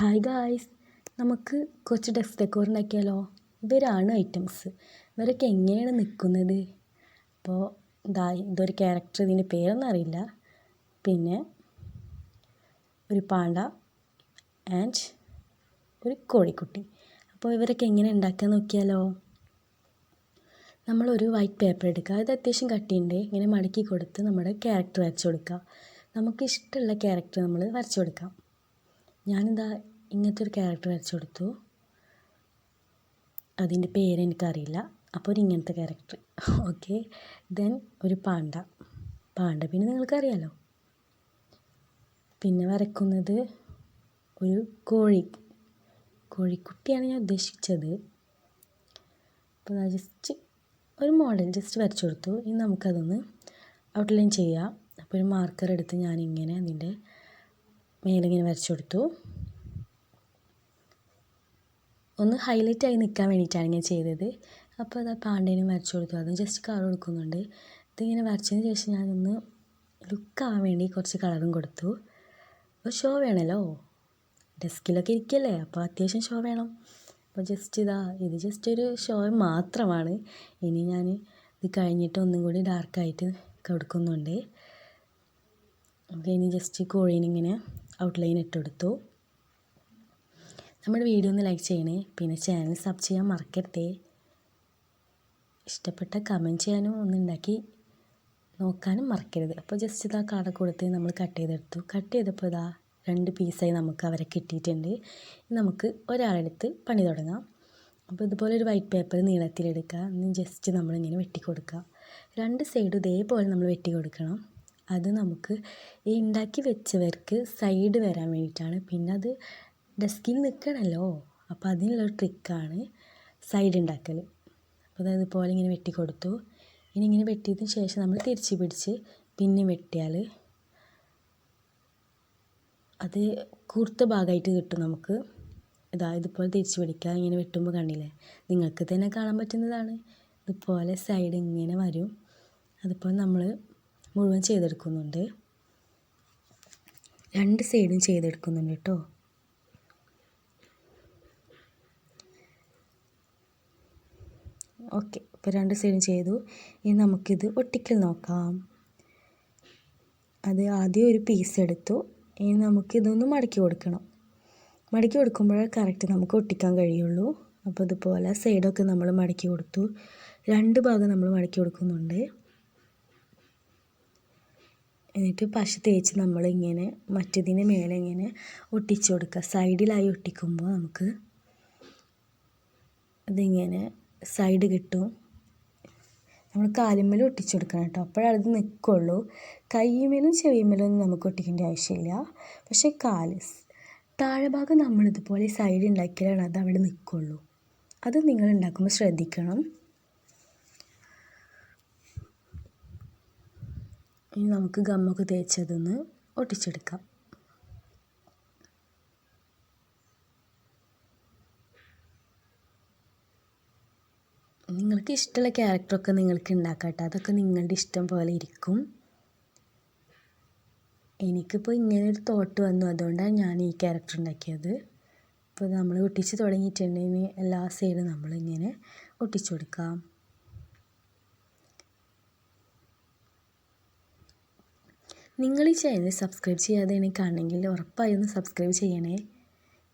Hi guys നമുക്ക് കുറച്ച് desk decor ഇവരാണ് ഐറ്റംസ് ഇവരൊക്കെ എങ്ങനെയാണ് നിൽക്കുന്നത് അപ്പോൾ ഇതാ ഇതൊരു ക്യാരക്ടർ ഇതിന്റെ പേരൊന്നും അറിയില്ല. പിന്നെ ഒരു പാണ്ട ആൻഡ് ഒരു കോഴിക്കുട്ടി. അപ്പോൾ ഇവരൊക്കെ എങ്ങനെ ഉണ്ടാക്കാൻ നോക്കിയാലോ? നമ്മളൊരു വൈറ്റ് പേപ്പർ എടുക്കുക. അത് അത്യാവശ്യം കട്ടിയുണ്ട്. ഇങ്ങനെ മടക്കി കൊടുത്ത് നമ്മുടെ ക്യാരക്ടർ വരച്ചു കൊടുക്കുക. നമുക്ക് ഇഷ്ടമുള്ള ക്യാരക്ടർ നമ്മൾ വരച്ചു കൊടുക്കാം. ഞാനിതാ ഇങ്ങനത്തെ ഒരു ക്യാരക്ടർ വരച്ചു കൊടുത്തു? അതിന്റെ പേര് എനിക്കറിയില്ല. അപ്പോൾ ഒരു ഇങ്ങനത്തെ ക്യാരക്ടർ ഓക്കെ ദെൻ ഒരു പാണ്ട. പാണ്ട പിന്നെ നിങ്ങൾക്കറിയാലോ? പിന്നെ വരയ്ക്കുന്നത് ഒരു കോഴി. കോഴിക്കുട്ടിയാണ് ഞാൻ ഉദ്ദേശിച്ചത്. അപ്പോൾ ജസ്റ്റ് ഒരു മോഡൽ ജസ്റ്റ് വരച്ചു കൊടുത്തു. ഇനി നമുക്കതൊന്ന് ഔട്ട്ലൈൻ ചെയ്യാം. അപ്പോൾ ഒരു മാർക്കർ എടുത്ത് ഞാനിങ്ങനെ അതിന്റെ മേലിങ്ങനെ വരച്ചു കൊടുത്തു. ഒന്ന് ഹൈലൈറ്റ് ആയി നിൽക്കാൻ വേണ്ടിയിട്ടാണ് ഞാൻ ചെയ്തത്. അപ്പോൾ അത് പാണ്ടേനും വരച്ചു കൊടുത്തു. അതും ജസ്റ്റ് കളർ കൊടുക്കുന്നുണ്ട്. ഇതിങ്ങനെ വരച്ചതിന് ശേഷം ഞാനൊന്ന് ലുക്കാവാൻ വേണ്ടി കുറച്ച് കളറും കൊടുത്തു. അപ്പോൾ ഷോ വേണമല്ലോ ഡെസ്കിലൊക്കെ ഇരിക്കല്ലേ? അപ്പോൾ അത്യാവശ്യം ഷോ വേണം. അപ്പോൾ ജസ്റ്റ് ഇതാ ഇത് ജസ്റ്റ് ഒരു ഷോ മാത്രമാണ്. ഇനി ഞാൻ ഇത് കഴിഞ്ഞിട്ട് ഒന്നും കൂടി ഡാർക്കായിട്ട് കൊടുക്കുന്നുണ്ട്. അപ്പോൾ ഇനി ജസ്റ്റ് കോഴീനിങ്ങനെ ഔട്ട്ലൈൻ ഇട്ടെടുത്തു നമ്മുടെ വീഡിയോ ഒന്ന് ലൈക്ക് ചെയ്യണേ. പിന്നെ ചാനൽ സബ് ചെയ്യാൻ മറക്കരുതേ. ഇഷ്ടപ്പെട്ട കമന്റ് ചെയ്യാനും ഒന്നുണ്ടാക്കി നോക്കാനും മറക്കരുത്. അപ്പോൾ ജസ്റ്റ് ഇതാ കട കൊടുത്ത് നമ്മൾ കട്ട് ചെയ്തെടുത്തു. കട്ട് ചെയ്തപ്പോൾ ഇതാ രണ്ട് പീസായി നമുക്ക് അവരെ കിട്ടിയിട്ടുണ്ട്. നമുക്ക് ഒരാളെടുത്ത് പണി തുടങ്ങാം. അപ്പോൾ ഇതുപോലെ ഒരു വൈറ്റ് പേപ്പർ നീളത്തിലെടുക്കുക. ജസ്റ്റ് നമ്മളിങ്ങനെ വെട്ടി കൊടുക്കുക രണ്ട് സൈഡും ഇതേപോലെ നമ്മൾ വെട്ടി കൊടുക്കണം അത് നമുക്ക് ഈ ഉണ്ടാക്കി വെച്ചവർക്ക് സൈഡ് വരാൻ വേണ്ടിയിട്ടാണ്. പിന്നെ അത് ഡെസ്കിൽ നിൽക്കണമല്ലോ അപ്പോൾ അതിനുള്ളൊരു ട്രിക്കാണ് സൈഡ് ഉണ്ടാക്കൽ അപ്പോൾ അതായത് ഇതുപോലെ ഇങ്ങനെ വെട്ടി കൊടുത്തു. ഇനി ഇങ്ങനെ വെട്ടിയതിന് ശേഷം നമ്മൾ തിരിച്ച് പിടിച്ച് പിന്നെ വെട്ടിയാൽ അത് കൂർത്ത ഭാഗമായിട്ട് കിട്ടും നമുക്ക്. ഇതാ ഇതുപോലെ തിരിച്ച് പിടിക്കുക ഇങ്ങനെ വെട്ടുമ്പോൾ കണ്ടില്ലേ? നിങ്ങൾക്ക് തന്നെ കാണാൻ പറ്റുന്നതാണ്. ഇതുപോലെ സൈഡ് ഇങ്ങനെ വരും. അതുപോലെ നമ്മൾ മുഴുവൻ ചെയ്തെടുക്കുന്നുണ്ട്. രണ്ട് സൈഡും ചെയ്തെടുക്കുന്നുണ്ട് കേട്ടോ. ഓക്കെ ഇപ്പോൾ രണ്ട് സൈഡും ചെയ്തു. ഇനി നമുക്കിത് ഒട്ടിക്കൽ നോക്കാം. അത് ആദ്യം ഒരു പീസ് എടുത്തു. ഇനി നമുക്കിതൊന്ന് മടക്കി കൊടുക്കണം. മടക്കി കൊടുക്കുമ്പോഴേ കറക്റ്റ് നമുക്ക് ഒട്ടിക്കാൻ കഴിയുള്ളൂ. അപ്പോൾ ഇതുപോലെ സൈഡൊക്കെ നമ്മൾ മടക്കി കൊടുത്തു. രണ്ട് ഭാഗം നമ്മൾ മടക്കി കൊടുക്കുന്നുണ്ട്. എന്നിട്ട് പശ തേച്ച് നമ്മളിങ്ങനെ മറ്റതിന് മേലെ ഇങ്ങനെ ഒട്ടിച്ചു കൊടുക്കുക. സൈഡിലായി ഒട്ടിക്കുമ്പോൾ നമുക്ക് ഇതിങ്ങനെ സൈഡ് കിട്ടും. നമ്മൾ കാലുമ്മേലും ഒട്ടിച്ചു കൊടുക്കണം കേട്ടോ. അപ്പോഴത് നിൽക്കുള്ളൂ. കൈമേലും ചെവിമേലും നമുക്ക് ഒട്ടിക്കേണ്ട ആവശ്യമില്ല. പക്ഷേ കാൽ താഴെ ഭാഗം നമ്മളിതുപോലെ സൈഡ് ഉണ്ടാക്കിയാലാണ് അത് അവിടെ നിൽക്കുള്ളൂ. അത് നിങ്ങൾ ഉണ്ടാക്കുമ്പോൾ ശ്രദ്ധിക്കണം. ഇനി നമുക്ക് ഗമ്മൊക്കെ തേച്ചതൊന്ന് ഒട്ടിച്ചെടുക്കാം. നിങ്ങൾക്ക് ഇഷ്ടമുള്ള ക്യാരക്ടറൊക്കെ നിങ്ങൾക്ക് ഉണ്ടാക്കാം അതൊക്കെ നിങ്ങളുടെ ഇഷ്ടം പോലെ ഇരിക്കും. എനിക്കിപ്പോൾ ഇങ്ങനെ ഒരു തോട്ട് വന്നു. അതുകൊണ്ടാണ് ഞാൻ ഈ ക്യാരക്ടർ ഉണ്ടാക്കിയത്. ഇപ്പോൾ നമ്മൾ ഒട്ടിച്ച് തുടങ്ങിയിട്ടുണ്ടെങ്കിൽ എല്ലാ സൈഡും നമ്മളിങ്ങനെ ഒട്ടിച്ചു കൊടുക്കാം. നിങ്ങൾ ഈ ചാനൽ സബ്സ്ക്രൈബ് ചെയ്യാതെ എനിക്ക് കാണണമെങ്കിൽ ഉറപ്പായി ഒന്ന് സബ്സ്ക്രൈബ് ചെയ്യണേ.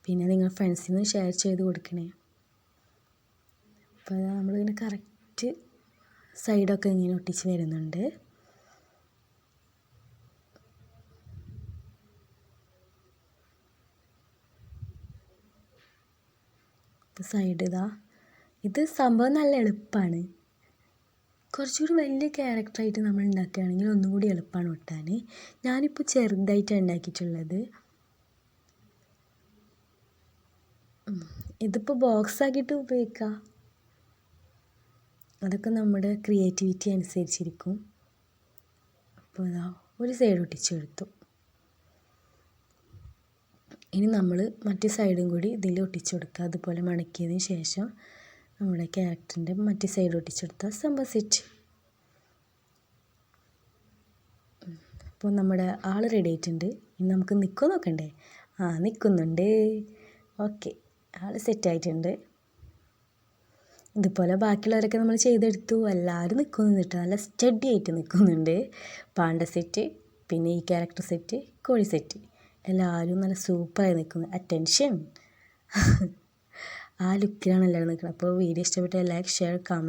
പിന്നെ നിങ്ങൾ ഫ്രണ്ട്സിന് ഷെയർ ചെയ്ത് കൊടുക്കണേ. അപ്പോൾ നമ്മളിങ്ങനെ കറക്റ്റ് സൈഡൊക്കെ ഇങ്ങനെ ഒട്ടിച്ച് വരുന്നുണ്ട്. സൈഡ് ഇതാ. ഇത് സംഭവം നല്ല എളുപ്പമാണ് കുറച്ചുകൂടി വലിയ ക്യാരക്ടറായിട്ട് നമ്മൾ ഉണ്ടാക്കുകയാണെങ്കിൽ ഒന്നും കൂടി എളുപ്പമാണ് ഒട്ടാൻ ഞാനിപ്പോൾ ചെറുതായിട്ടാണ് ഉണ്ടാക്കിയിട്ടുള്ളത്. ഇതിപ്പോൾ ബോക്സ് ആക്കിയിട്ട് ഉപയോഗിക്കാം. അതൊക്കെ നമ്മുടെ ക്രിയേറ്റിവിറ്റി അനുസരിച്ചിരിക്കും. അപ്പോൾ ഇതാ ഒരു സൈഡ് ഒട്ടിച്ചെടുത്തു ഇനി നമ്മൾ മറ്റു സൈഡും കൂടി ഇതിൽ ഒട്ടിച്ചു കൊടുക്കുക അതുപോലെ മണക്കിയതിന് ശേഷം നമ്മുടെ ക്യാരക്ടറിന്റെ മറ്റേ സൈഡ് ഒട്ടിച്ചെടുത്ത സംഭവം സെറ്റ് അപ്പോൾ നമ്മുടെ ആൾ റെഡി ആയിട്ടുണ്ട്. ഇനി നമുക്ക് നിൽക്കുമോ നോക്കണ്ടേ? ആ നിൽക്കുന്നുണ്ട് ഓക്കെ ആൾ സെറ്റായിട്ടുണ്ട് ഇതുപോലെ ബാക്കിയുള്ളവരൊക്കെ നമ്മൾ ചെയ്തെടുത്തു. എല്ലാവരും നിൽക്കുന്നുണ്ട് നല്ല സ്റ്റഡി ആയിട്ട് നിൽക്കുന്നുണ്ട് പാണ്ട സെറ്റ് പിന്നെ ഈ ക്യാരക്ടർ സെറ്റ് കോഴി സെറ്റ് എല്ലാവരും നല്ല സൂപ്പറായി നിൽക്കുന്നു അറ്റൻഷൻ ആ ലുക്കിലാണ് എല്ലാവരും നിൽക്കുന്നത് അപ്പോൾ വീഡിയോ ഇഷ്ടപ്പെട്ടാൽ ലൈക്ക് ഷെയർ കമന്റ്